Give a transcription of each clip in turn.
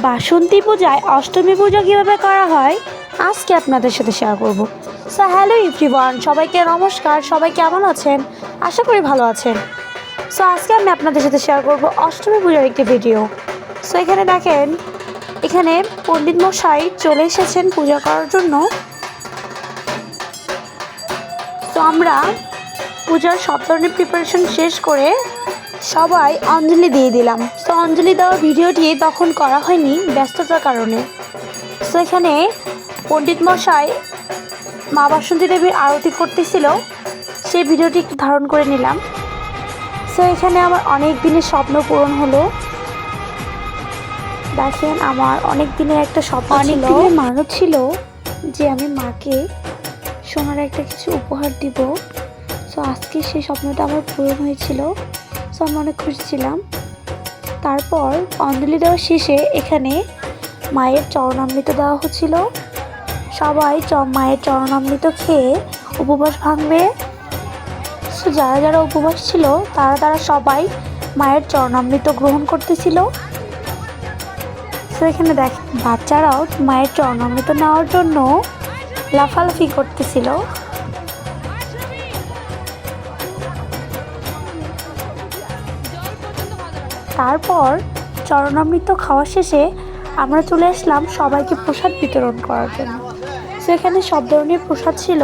বাসন্তী পূজায় অষ্টমী পুজো কীভাবে করা হয়, আজকে আপনাদের সাথে শেয়ার করব। সো হ্যালো এভরিওয়ান সবাইকে নমস্কার, সবাই কেমন আছেন? আশা করি ভালো আছেন। সো আজকে আমি আপনাদের সাথে শেয়ার করব অষ্টমী পুজোর একটি ভিডিও সো এখানে দেখেন, এখানে পণ্ডিত মশাই চলে এসেছেন পূজা করার জন্য। তো আমরা পূজার সব ধরনের প্রিপারেশন শেষ করে সবাই অঞ্জলি দিয়ে দিলাম। তো অঞ্জলি দেওয়ার ভিডিওটি তখন করা হয়নি ব্যস্ততার কারণে। তো এখানে পণ্ডিত মশাই মা বাসন্তী দেবীর আরতি করতেছিল সেই ভিডিওটি একটু ধারণ করে নিলাম। সো এখানে আমার অনেক দিনের স্বপ্ন পূরণ হলো। দেখেন আমার অনেক দিনের একটা স্বপ্ন অনেক দিনের মানত ছিল। যে আমি মাকে সোনার একটা কিছু উপহার দিব। সো আজকে সেই স্বপ্নটা আমার পূরণ হয়েছিল। আমি অনেক খুশি ছিলাম। তারপর অঞ্জলি দেওয়া শেষে এখানে মায়ের চরণামৃত দেওয়া হচ্ছিল। সবাই চ মায়ের চরণামৃত খেয়ে উপবাস ভাঙবে। সো যারা যারা উপবাস ছিল, তারা তারা সবাই মায়ের চরণামৃত গ্রহণ করতেছিল। তো এখানে দেখ বাচ্চারাও মায়ের চরণামৃত নেওয়ার জন্য লাফালাফি করতেছিল। তারপর চরণামৃত খাওয়া শেষে আমরা চলে আসলাম সবাইকে প্রসাদ বিতরণ করার জন্য। সেখানে সব ধরনের প্রসাদ ছিল।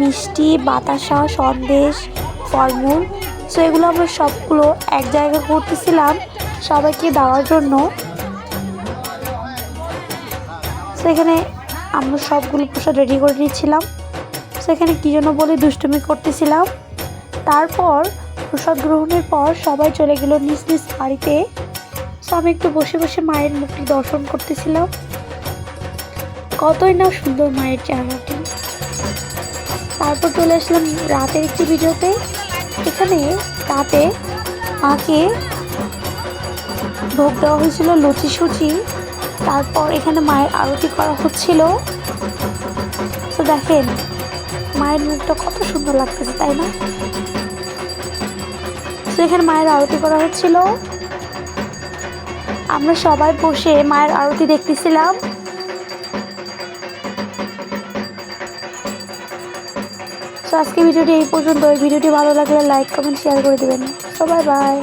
মিষ্টি, বাতাসা, সন্দেশ, ফলমূল। সো এগুলো আমরা সবগুলো এক জায়গায় করতেছিলাম সবাইকে দেওয়ার জন্য। সেখানে আমরা সবগুলো প্রসাদ রেডি করে নিয়েছিলাম। সেখানে কী জন্য বলে দুষ্টুমি করতেছিলাম। তারপর প্রসাদ গ্রহণের পর সবাই চলে গেল নিজ নিজ বাড়িতে। সো আমি একটু বসে বসে মায়ের মুখটি দর্শন করতেছিলাম। কতই না সুন্দর মায়ের চেহারাটি। তারপর চলে আসলাম রাতের একটি ভিডিওতে। এখানে রাতে মাকে ভোগ দেওয়া হয়েছিল লুচি সুচি। তারপর এখানে মায়ের আরতি করা হচ্ছিল। তো দেখেন, মায়ের মুখটা কত সুন্দর লাগতেছে, তাই না? তো এখানে মায়ের আরতি করা হচ্ছিল। আমরা সবাই বসে মায়ের আরতি দেখতেছিলাম। তো আজকে ভিডিওটি এই পর্যন্ত ওই ভিডিওটি ভালো লাগলে লাইক কমেন্ট শেয়ার করে দেবেন। সবাই বাই